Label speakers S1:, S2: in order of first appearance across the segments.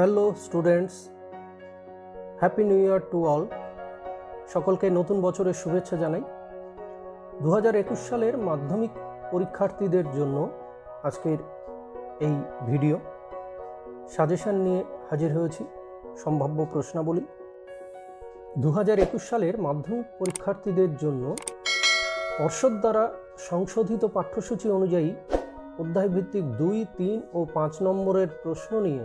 S1: Hello students, happy new year to all. সকলকে নতুন বছরের শুভেচ্ছা জানাই। দু সালের মাধ্যমিক পরীক্ষার্থীদের জন্য আজকের এই ভিডিও। সাজেশন নিয়ে হাজির হয়েছি সম্ভাব্য প্রশ্নাবলী। দু সালের মাধ্যমিক পরীক্ষার্থীদের জন্য পর্ষদ দ্বারা সংশোধিত পাঠ্যসূচি অনুযায়ী অধ্যায়ভিত্তিক দুই, তিন ও পাঁচ নম্বরের প্রশ্ন নিয়ে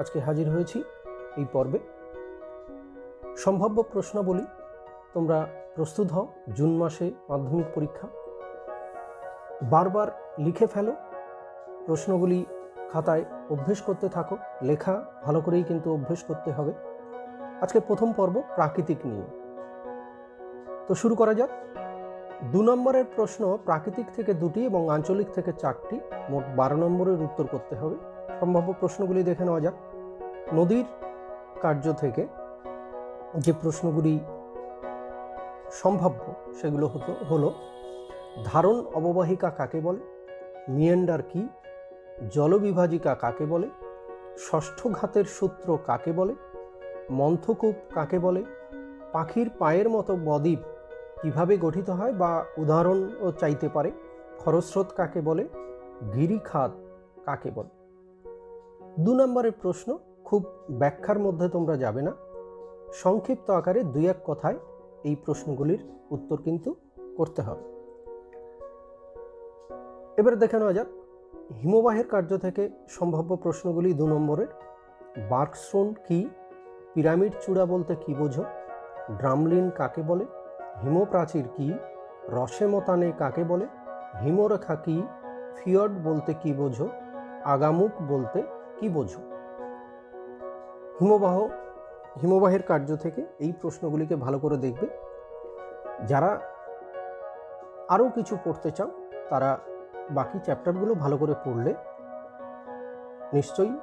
S1: আজকে হাজির হয়েছি এই পর্বে। সম্ভাব্য প্রশ্নাবলী, তোমরা প্রস্তুত হও জুন মাসে মাধ্যমিক পরীক্ষা। বারবার লিখে ফেলো, প্রশ্নগুলি খাতায় অভ্যেস করতে থাকো, লেখা ভালো করেই কিন্তু অভ্যেস করতে হবে। আজকে প্রথম পর্ব প্রাকৃতিক নিয়ে। তো শুরু করা যাক। দু নম্বরের প্রশ্ন প্রাকৃতিক থেকে দুটি এবং আঞ্চলিক থেকে চারটি, মোট বারো নম্বরের উত্তর করতে হবে। সম্ভাব্য প্রশ্নগুলি দেখে নেওয়া যাক। নদীর কার্য থেকে যে প্রশ্নগুলি সম্ভাব্য, সেগুলো হতো, হলো, ধারণ অববাহিকা কাকে বলে? মিয়েন্ডার কি? জলবিভাজিকা কাকে বলে? ষষ্ঠ ঘাতের সূত্র কাকে বলে? মন্থকূপ কাকে বলে? পাখির পায়ের মতো বদ্বীপ কীভাবে গঠিত হয় বা উদাহরণও চাইতে পারে? খরস্রোত কাকে বলে? গিরিখাত কাকে বলে? দু নম্বরের প্রশ্ন, খুব ব্যাখ্যার মধ্যে তোমরা যাবে না। সংক্ষিপ্ত আকারে দুই এক কথায় এই প্রশ্নগুলির উত্তর কিন্তু করতে হবে। এবার দেখে নেওয়া যাক, হিমবাহের কার্য থেকে সম্ভাব্য প্রশ্নগুলি দু নম্বরের। বার্কস্টোন কি, পিরামিড চূড়া বলতে কি বোঝো, ড্রামলিন কাকে বলে, হিমপ্রাচীর কি, রসেমতানে কাকে বলে, হিমরেখা কি ফিয়ড বলতে কি বোঝো, আগামুক বলতে কি বোঝো? হিমবাহ, হিমবাহের কার্য থেকে এই প্রশ্নগুলিকে ভালো করে দেখবে। যারা আরও কিছু পড়তে চাও, তারা বাকি চ্যাপ্টারগুলো ভালো করে পড়লে নিশ্চয়ই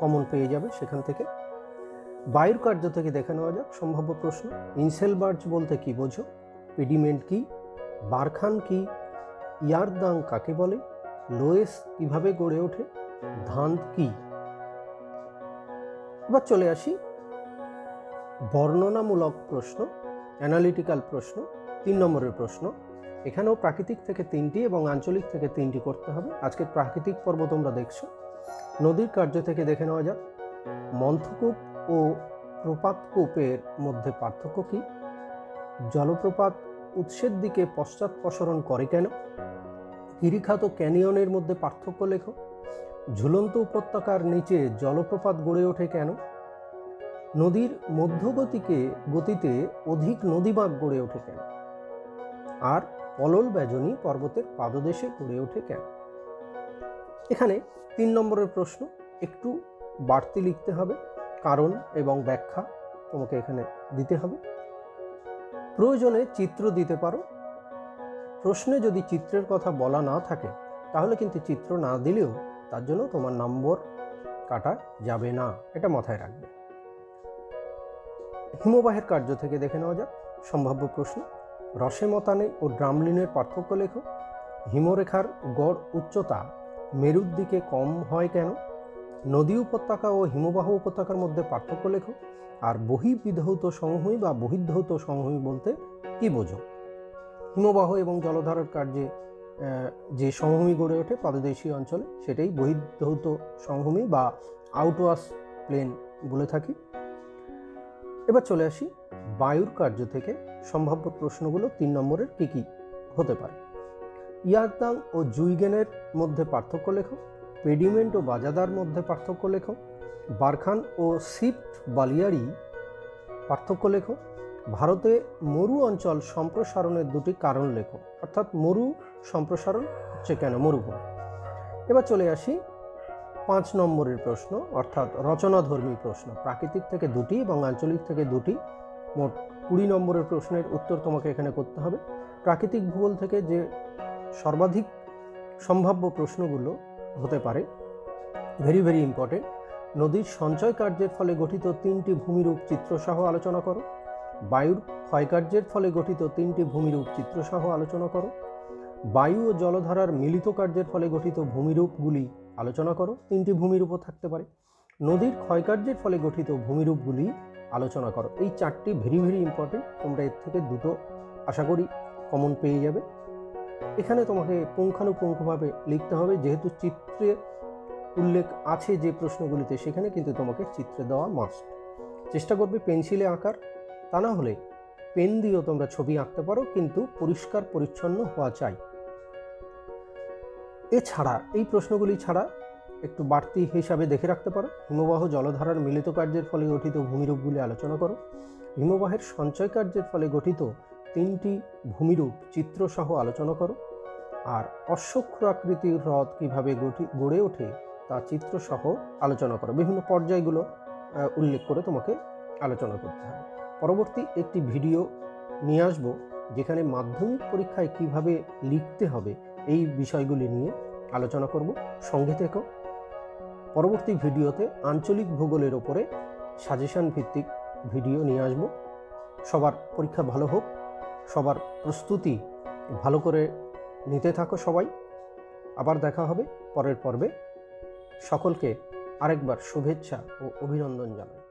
S1: কমন পেয়ে যাবে সেখান থেকে। বায়ুর কার্য থেকে দেখে নেওয়া যাক, সম্ভাব্য প্রশ্ন। ইনসেল ইনসেলবার্জ বলতে কি বোঝো? পেডিমেন্ট কি? বারখান কি? ইয়ারদাং কাকে বলে? লোয়েস কীভাবে গড়ে ওঠে? ধান কি? এবার চলে আসি। বর্ণনামূলক প্রশ্ন অ্যানালিটিক্যাল প্রশ্ন, তিন নম্বরের প্রশ্ন। এখানেও প্রাকৃতিক থেকে তিনটি এবং আঞ্চলিক থেকে তিনটি করতে হবে। আজকে প্রাকৃতিক পর্ব তোমরা দেখছ। নদীর কার্য থেকে দেখে নেওয়া যাক। মন্থকূপ ও প্রপাতকূপের মধ্যে পার্থক্য কী? জলপ্রপাত উৎসের দিকে পশ্চাৎপসরণ করে কেন? গিরিখাত ক্যানিয়নের মধ্যে পার্থক্য লেখো। ঝুলন্ত উপত্যকার নিচে জলপ্রপাত গড়ে ওঠে কেন? নদীর মধ্যগতিকে গতিতে অধিক নদীবাঁক গড়ে ওঠে কেন? আর পলল ব্যজনী পর্বতের পাদদেশে গড়ে ওঠে কেন? এখানে তিন নম্বরের প্রশ্ন একটু বাড়তি লিখতে হবে। কারণ এবং ব্যাখ্যা তোমাকে এখানে দিতে হবে। প্রয়োজনে চিত্র দিতে পারো। প্রশ্নে যদি চিত্রের কথা বলা না থাকে, তাহলে কিন্তু চিত্র না দিলেও তার জন্য তোমার নম্বর কাটা যাবে না, এটা মাথায় রাখবে। হিমবাহের কার্য থেকে দেখে নেওয়া যাক, সম্ভাব্য প্রশ্ন। রসেমতানে ও ড্রামলিনের পার্থক্য লেখো। হিমরেখার গড় উচ্চতা মেরুর দিকে কম হয় কেন? নদী উপত্যকা ও হিমবাহ উপত্যকার মধ্যে পার্থক্য লেখো। আর বহিবিধৌত সমভূমি বা বহির্ধৌত সমভূমি বলতে কি বোঝো? হিমবাহ এবং জলধারার কার্যে যে সমভূমি গড়ে ওঠে পাদদেশীয় অঞ্চলে, সেটাই বহির্ধৌত সমভূমি বা আউটওয়াস প্লেন বলে থাকি। এবার চলে আসি বায়ুর কার্য থেকে। সম্ভাব্য প্রশ্নগুলো তিন নম্বরের কী কী হতে পারে? ইয়ারদাং ও জুইগেনের মধ্যে পার্থক্য লেখো, পেডিমেন্ট ও বাজাদার মধ্যে পার্থক্য লেখো, বারখান ও সিফট বালিয়ারি পার্থক্য লেখো ভারতে মরু অঞ্চল সম্প্রসারণের দুটি কারণ লেখো। অর্থাৎ মরু সম্প্রসারণ হচ্ছে কেন? মরুভূমি। এবার চলে আসি পাঁচ নম্বরের প্রশ্ন, অর্থাৎ রচনাধর্মী প্রশ্ন। প্রাকৃতিক থেকে দুটি এবং আঞ্চলিক থেকে দুটি। মোট কুড়ি নম্বরের প্রশ্নের উত্তর তোমাকে এখানে করতে হবে। প্রাকৃতিক ভূগোল থেকে যে সর্বাধিক সম্ভাব্য প্রশ্নগুলো হতে পারে ভেরি ভেরি ইম্পর্টেন্ট নদীর সঞ্চয় কার্যের ফলে গঠিত তিনটি ভূমিরূপ চিত্রসহ আলোচনা করো। বায়ুর ক্ষয়কার্যের ফলে গঠিত তিনটি ভূমিরূপ চিত্রসহ আলোচনা করো। বায়ু ও জলধারার মিলিত কার্যের ফলে গঠিত ভূমিরূপগুলি আলোচনা করো। তিনটি ভূমিরূপও থাকতে পারে। নদীর ক্ষয়কার্যের ফলে গঠিত ভূমিরূপগুলি আলোচনা করো। এই চারটি ভেরি ভেরি ইম্পর্টেন্ট তোমরা এর থেকে দুটো আশা করি কমন পেয়ে যাবে। এখানে তোমাকে পুঙ্খানুপুঙ্খভাবে লিখতে হবে। যেহেতু চিত্রে উল্লেখ আছে যে প্রশ্নগুলিতে, সেখানে কিন্তু তোমাকে চিত্রে দেওয়া মাস্ট চেষ্টা করবে পেন্সিলে আঁকার। তা না হলে পেন দিয়েও তোমরা ছবি আঁকতে পারো, কিন্তু পরিষ্কার পরিচ্ছন্ন হওয়া চাই। এছাড়া, এই প্রশ্নগুলি ছাড়া একটু বাড়তি হিসাবে দেখে রাখতে পারো। হিমবাহ জলধারার মিলিত কার্যের ফলে গঠিত ভূমিরূপগুলি আলোচনা করো। হিমবাহের সঞ্চয় কার্যের ফলে গঠিত তিনটি ভূমিরূপ চিত্রসহ আলোচনা করো। আর অশ্বক্ষুর আকৃতির হ্রদ কীভাবে গড়ে ওঠে তা চিত্রসহ আলোচনা করো। বিভিন্ন পর্যায়গুলো উল্লেখ করে তোমাকে আলোচনা করতে হবে। পরবর্তী একটি ভিডিও নিয়ে আসব যেখানে মাধ্যমিক পরীক্ষায় কীভাবে লিখতে হবে এই বিষয়গুলি নিয়ে আলোচনা করব। সঙ্গে থেকো পরবর্তী ভিডিওতে আঞ্চলিক ভূগোলের ওপরে সাজেশন ভিত্তিক ভিডিও নিয়ে আসব। সবার পরীক্ষা ভালো হোক, সবার প্রস্তুতি ভালো করে নিতে থাকো সবাই। আবার দেখা হবে পরের পর্বে। সকলকে আরেকবার শুভেচ্ছা ও অভিনন্দন জানাই।